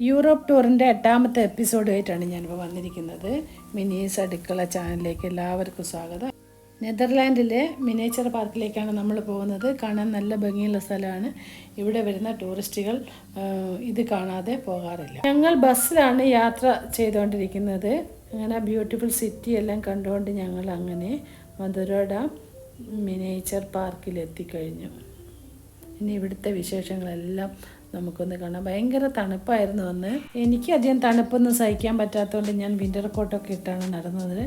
Europe ടൂറിന്റെ എട്ടാമത്തെ എപ്പിസോഡുമായിട്ടാണ് ഞാനിപ്പോൾ വന്നിരിക്കുന്നത്. മിനീസ് അടുക്കള ചാനലിലേക്ക് എല്ലാവർക്കും സ്വാഗതം. നെതർലാൻഡിലെ മിനേച്ചർ പാർക്കിലേക്കാണ് നമ്മൾ പോകുന്നത്. കാണാൻ നല്ല ഭംഗിയുള്ള സ്ഥലമാണ്. ഇവിടെ വരുന്ന ടൂറിസ്റ്റുകൾ ഇത് കാണാതെ പോകാറില്ല. ഞങ്ങൾ ബസ്സിലാണ് യാത്ര ചെയ്തുകൊണ്ടിരിക്കുന്നത്. അങ്ങനെ ബ്യൂട്ടിഫുൾ സിറ്റി എല്ലാം കണ്ടുകൊണ്ട് ഞങ്ങൾ അങ്ങനെ മധുര ഡാം മിനേച്ചർ പാർക്കിൽ എത്തിക്കഴിഞ്ഞു. ഇനി ഇവിടുത്തെ വിശേഷങ്ങളെല്ലാം നമുക്കൊന്ന് കാണാം. ഭയങ്കര തണുപ്പായിരുന്നു അന്ന്. എനിക്ക് അധികം തണുപ്പൊന്നും സഹിക്കാൻ പറ്റാത്തതുകൊണ്ട് ഞാൻ വിന്റർ കോട്ടൊക്കെ ഇട്ടാണ് നടന്നത്.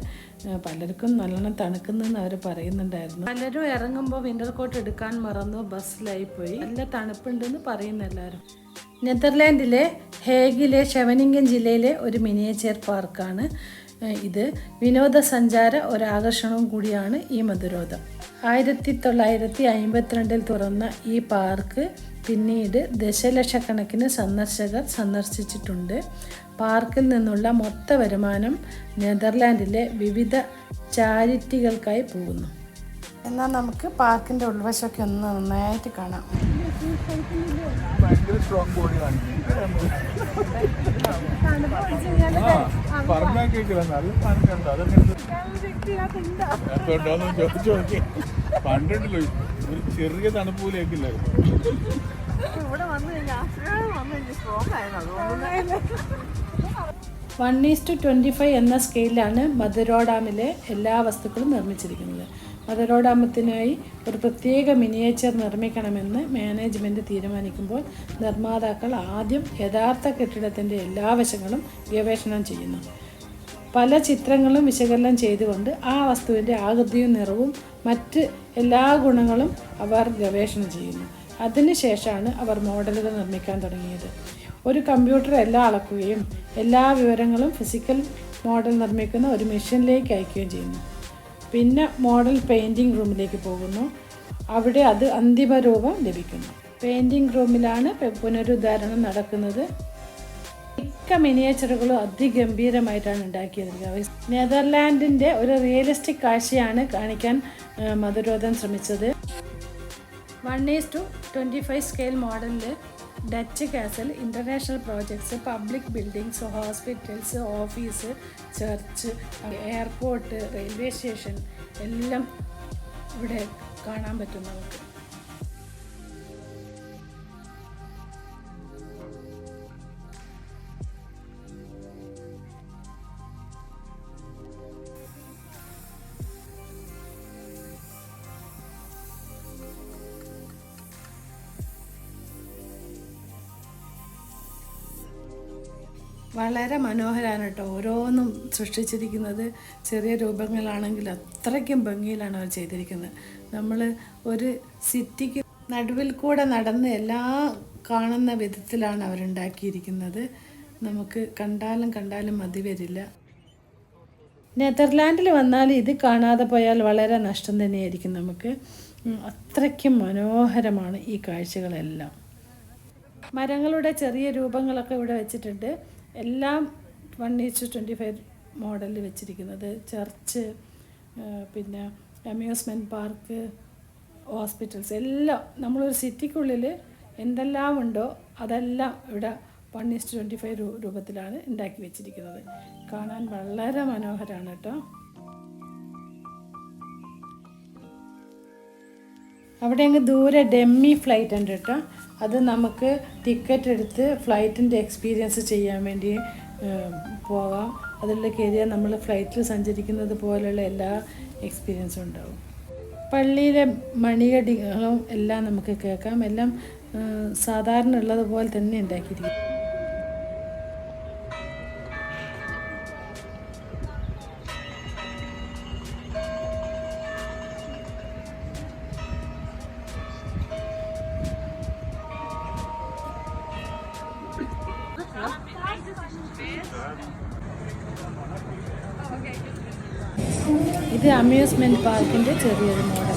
പലർക്കും നല്ലോണം തണുക്കുന്നെന്ന് അവർ പറയുന്നുണ്ടായിരുന്നു. പലരും ഇറങ്ങുമ്പോൾ വിന്റർ കോട്ട് എടുക്കാൻ മറന്നു ബസ്സിലായി പോയി. നല്ല തണുപ്പുണ്ടെന്ന് പറയുന്ന എല്ലാവരും നെതർലാൻഡിലെ ഹേഗിലെ ഷെവനിംഗൻ ജില്ലയിലെ ഒരു മിനിയേച്ചർ പാർക്കാണ് ഇത്. വിനോദസഞ്ചാര ഒരാകർഷണവും കൂടിയാണ് ഈ മധുരോധം. ആയിരത്തി തൊള്ളായിരത്തി അമ്പത്തിരണ്ടിൽ തുറന്ന ഈ പാർക്ക് പിന്നീട് ദശലക്ഷക്കണക്കിന് സന്ദർശകർ സന്ദർശിച്ചിട്ടുണ്ട്. പാർക്കിൽ നിന്നുള്ള മൊത്ത വരുമാനം നെതർലാൻഡിലെ വിവിധ ചാരിറ്റികൾക്കായി പോകുന്നു. എന്നാൽ നമുക്ക് പാർക്കിന്റെ ഉൾവശമൊക്കെ ഒന്ന് നന്നായിട്ട് കാണാം. ഭയങ്കര സ്ട്രോങ് ബോഡി പറഞ്ഞാൽ കേൾക്കില്ല നല്ല തണുക്കുണ്ടോ അതൊക്കെ എപ്പോഴുണ്ടോന്ന് ചോദിച്ചു നോക്കി. പണ്ടുണ്ടല്ലോ ഒരു ചെറിയ തണുപ്പ് പോലും one is to twenty five എന്ന സ്കെയിലാണ് മധുരോ ഡാമിലെ എല്ലാ വസ്തുക്കളും നിർമ്മിച്ചിരിക്കുന്നത്. മധുരോ ഡാമത്തിനായി ഒരു പ്രത്യേക മിനിയേച്ചർ നിർമ്മിക്കണമെന്ന് മാനേജ്മെന്റ് തീരുമാനിക്കുമ്പോൾ നിർമ്മാതാക്കൾ ആദ്യം യഥാർത്ഥ കെട്ടിടത്തിന്റെ എല്ലാ വശങ്ങളും ഗവേഷണം ചെയ്യുന്നു. പല ചിത്രങ്ങളും വിശകലനം ചെയ്തുകൊണ്ട് ആ വസ്തുവിന്റെ ആകൃതിയും നിറവും മറ്റ് എല്ലാ ഗുണങ്ങളും അവർ ഗവേഷണം ചെയ്യുന്നു. അതിനുശേഷമാണ് അവർ മോഡലുകൾ നിർമ്മിക്കാൻ തുടങ്ങിയത്. ഒരു കമ്പ്യൂട്ടർ എല്ലാം അളക്കുകയും എല്ലാ വിവരങ്ങളും ഫിസിക്കൽ മോഡൽ നിർമ്മിക്കുന്ന ഒരു മെഷീനിലേക്ക് അയക്കുകയും ചെയ്യുന്നു. പിന്നെ മോഡൽ പെയിന്റിംഗ് റൂമിലേക്ക് പോകുന്നു. അവിടെ അത് അന്തിമ രൂപം ലഭിക്കുന്നു. പെയിന്റിംഗ് റൂമിലാണ് പുനരുദ്ധാരണം നടക്കുന്നത്. മിക്ക മിനിയേച്ചറുകളും അതിഗംഭീരമായിട്ടാണ് ഉണ്ടാക്കിയത് നെതർലാൻഡിന്റെ ഒരു റിയലിസ്റ്റിക് കാഴ്ചയാണ് കാണിക്കാൻ മധുരോധം ശ്രമിച്ചത്. One is to twenty five scale മോഡലിൽ Dutch castle international projects public buildings hospitals office church airport railway station എല്ലാം ഇവിടെ കാണാൻ പറ്റും നമുക്ക്. വളരെ മനോഹരമാണ് കേട്ടോ. ഓരോന്നും സൃഷ്ടിച്ചിരിക്കുന്നത്. ചെറിയ രൂപങ്ങളാണെങ്കിൽ അത്രയ്ക്കും ഭംഗിയിലാണ് അവർ ചെയ്തിരിക്കുന്നത്. നമ്മൾ ഒരു സിറ്റിക്ക് നടുവിൽ കൂടെ നടന്ന് എല്ലാ കാണുന്ന വിധത്തിലാണ് അവരുണ്ടാക്കിയിരിക്കുന്നത്. നമുക്ക് കണ്ടാലും കണ്ടാലും മതി വരില്ല. നെതർലാൻഡിൽ വന്നാൽ ഇത് കാണാതെ പോയാൽ വളരെ നഷ്ടം തന്നെയായിരിക്കും നമുക്ക്. അത്രയ്ക്കും മനോഹരമാണ് ഈ കാഴ്ചകളെല്ലാം. മരങ്ങളുടെ ചെറിയ രൂപങ്ങളൊക്കെ ഇവിടെ വെച്ചിട്ടുണ്ട്. എല്ലാം വൺ ഈച്ച് ട്വന്റി ഫൈവ് മോഡലിൽ വെച്ചിരിക്കുന്നത്. ചർച്ച് പിന്നെ അമ്യൂസ്മെന്റ് പാർക്ക് ഹോസ്പിറ്റൽസ് എല്ലാം നമ്മളൊരു സിറ്റിക്കുള്ളിൽ എന്തെല്ലാം ഉണ്ടോ അതെല്ലാം ഇവിടെ വൺ ഈസ്റ്റ് ട്വന്റി ഫൈവ് രൂപത്തിലാണ് ഉണ്ടാക്കി വെച്ചിരിക്കുന്നത്. കാണാൻ വളരെ മനോഹരമാണ് കേട്ടോ. അവിടെ അങ്ങ് ദൂരെ ഡെമ്മി ഫ്ലൈറ്റ് ഉണ്ട് കേട്ടോ. അത് നമുക്ക് ടിക്കറ്റ് എടുത്ത് ഫ്ലൈറ്റിന്റെ എക്സ്പീരിയൻസ് ചെയ്യാൻ വേണ്ടി പോകാം. അതിൽ കയറിയാൽ നമ്മൾ ഫ്ലൈറ്റിൽ സഞ്ചരിക്കുന്നത് പോലെയുള്ള എല്ലാ എക്സ്പീരിയൻസും ഉണ്ടാവും. പള്ളിയിലെ മണികടികളും എല്ലാം നമുക്ക് കേൾക്കാം. എല്ലാം സാധാരണ ഉള്ളതുപോലെ തന്നെ ഉണ്ടാക്കിയിരിക്കും. ഇത് അമ്യൂസ്മെന്റ് പാർക്കിന്റെ ചെറിയൊരു മോഡലാണ്.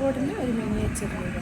എയർപോർട്ടിന് ഒരു മിനിയേച്ചർ വീട്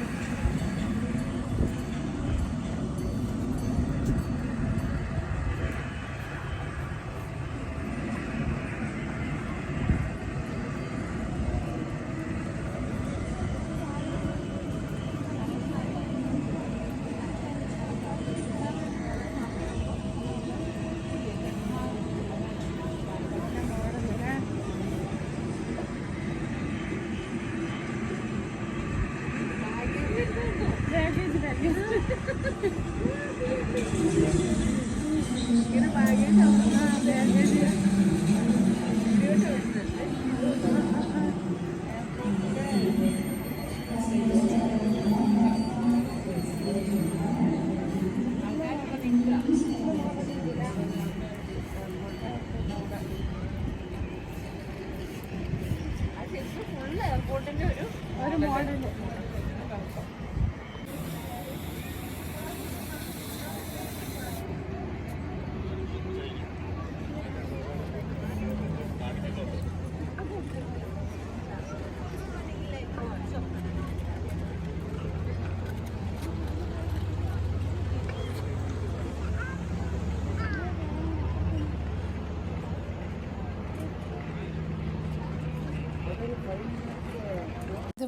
ഒരു മോഡൽ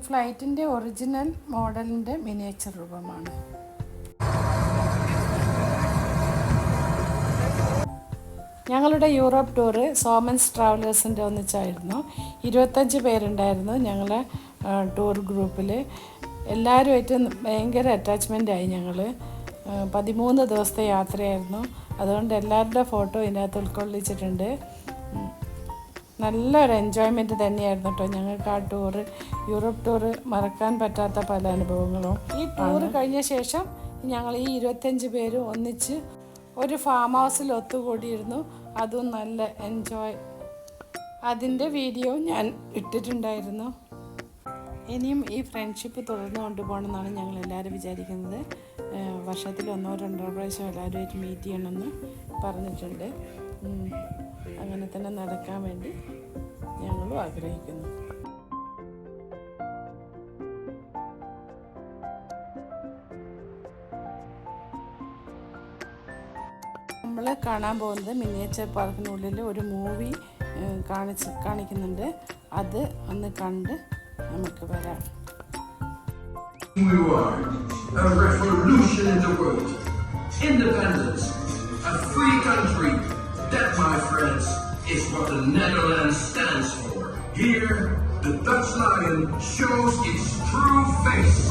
ഫ്ലൈറ്റിന്റെ ഒറിജിനൽ മോഡലിന്റെ മിനിയേച്ചർ രൂപമാണ്. ഞങ്ങളുടെ യൂറോപ്പ് ടൂറ് സോമൻസ് ട്രാവലേഴ്സിന്റെ ഒന്നിച്ചായിരുന്നു. ഇരുപത്തഞ്ച് പേരുണ്ടായിരുന്നു ഞങ്ങളെ ടൂർ ഗ്രൂപ്പിൽ എല്ലാവരുമായിട്ട് ഭയങ്കര അറ്റാച്ച്മെന്റ് ആയി ഞങ്ങൾ പതിമൂന്ന് ദിവസത്തെ യാത്രയായിരുന്നു. അതുകൊണ്ട് എല്ലാവരുടെ ഫോട്ടോ ഇതിനകത്ത് ഉൾക്കൊള്ളിച്ചിട്ടുണ്ട്. നല്ലൊരു എൻജോയ്മെന്റ് തന്നെയായിരുന്നു കേട്ടോ ഞങ്ങൾക്ക് ആ ടൂറ് യൂറോപ്പ് ടൂറ് മറക്കാൻ പറ്റാത്ത പല അനുഭവങ്ങളും. ഈ ടൂറ് കഴിഞ്ഞ ശേഷം ഞങ്ങൾ ഈ ഇരുപത്തഞ്ച് പേരും ഒന്നിച്ച് ഒരു ഫാം ഹൗസിൽ ഒത്തുകൂടിയിരുന്നു. അതും നല്ല എൻജോയ് അതിന്റെ വീഡിയോ ഞാൻ ഇട്ടിട്ടുണ്ടായിരുന്നു. ഇനിയും ഈ ഫ്രണ്ട്ഷിപ്പ് തുടർന്ന് കൊണ്ടുപോകണമെന്നാണ് ഞങ്ങൾ എല്ലാവരും വിചാരിക്കുന്നത്. വർഷത്തിൽ ഒന്നോ രണ്ടോ പ്രാവശ്യം എല്ലാവരുമായിട്ട് മീറ്റ് ചെയ്യണമെന്ന് പറഞ്ഞിട്ടുണ്ട്. അങ്ങനെ തന്നെ നടക്കാൻ വേണ്ടി ഞങ്ങളും ആഗ്രഹിക്കുന്നു നമ്മൾ കാണാൻ പോകുന്നത് മിനിയേച്ചർ പാർക്കിനുള്ളിൽ ഒരു മൂവി കാണിച്ച് കാണിക്കുന്നുണ്ട് അത് ഒന്ന് കണ്ട് നമുക്ക് വരാം. A revolution in the world. Independence. A free country. That, my friends, is what the Netherlands stands for. Here, the Dutch lion shows its true face.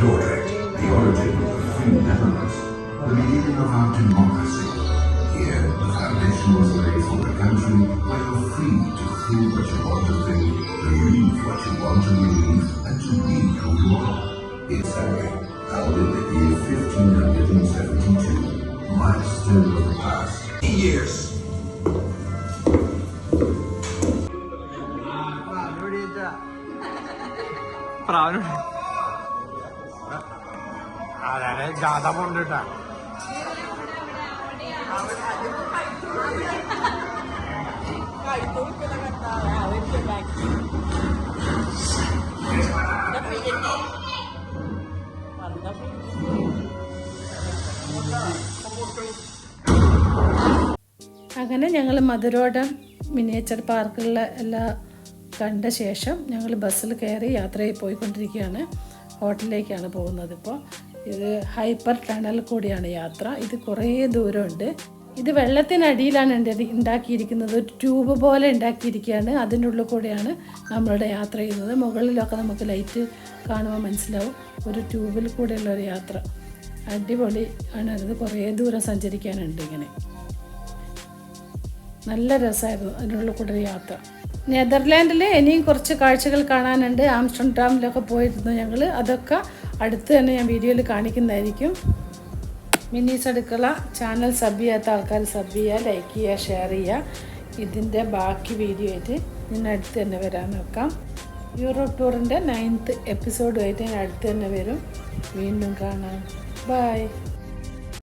Dordrecht, the origin of the free Netherlands, the beginning of our democracy Here, the foundation was laid for a country where you're free to think what you want to think, believe what you want to believe, and to be who you are. It's Harry, founded in the year 1572, milestone of the past. Years. പ്രാവിനോട് അതെ ജാഥ പോണ്ടിട്ടാ അങ്ങനെ ഞങ്ങൾ മധുരോടം miniature പാർക്കിലുള്ള എല്ലാ കണ്ട ശേഷം ഞങ്ങൾ ബസ്സിൽ കയറി യാത്രയിൽ പോയിക്കൊണ്ടിരിക്കുകയാണ്. ഹോട്ടലിലേക്കാണ് പോകുന്നത് ഇപ്പോൾ ഇത് ഹൈപ്പർ ടണൽ കൂടിയാണ് യാത്ര. ഇത് കുറേ ദൂരമുണ്ട്. ഇത് വെള്ളത്തിനടിയിലാണ് ഉണ്ട- ഉണ്ടാക്കിയിരിക്കുന്നത്. ഒരു ട്യൂബ് പോലെ ഉണ്ടാക്കിയിരിക്കുകയാണ്. അതിന്റെ ഉള്ളിൽ കൂടെയാണ് നമ്മളുടെ യാത്ര ചെയ്യുന്നത്. മുകളിലൊക്കെ നമുക്ക് ലൈറ്റ് കാണുമ്പോൾ മനസ്സിലാവും. ഒരു ട്യൂബിൽ കൂടെയുള്ള ഒരു യാത്ര. അടിപൊളി ആണ് അത് കുറേ ദൂരം സഞ്ചരിക്കാനുണ്ട് ഇങ്ങനെ. നല്ല രസമായിരുന്നു അതിനുള്ള കൂടെ ഒരു യാത്ര. നെതർലാൻഡിൽ ഇനിയും കുറച്ച് കാഴ്ചകൾ കാണാനുണ്ട്. ആംസ്റ്റർഡാമിലൊക്കെ പോയിരുന്നു ഞങ്ങൾ അതൊക്കെ അടുത്ത് തന്നെ ഞാൻ വീഡിയോയിൽ കാണിക്കുന്നതായിരിക്കും. മിനീസ് അടുക്കള. ചാനൽ സബ് ചെയ്യാത്ത ആൾക്കാർ സബ് ചെയ്യുക ലൈക്ക് ചെയ്യുക ഷെയർ ചെയ്യുക ഇതിന്റെ ബാക്കി വീഡിയോ ആയിട്ട് ഞാൻ അടുത്ത് തന്നെ വരാൻ നോക്കാം. യൂറോപ്പ് ടൂറിന്റെ നയൻത്ത് എപ്പിസോഡുമായിട്ട് ഞാൻ അടുത്ത് തന്നെ വരും. വീണ്ടും കാണാം. ബൈ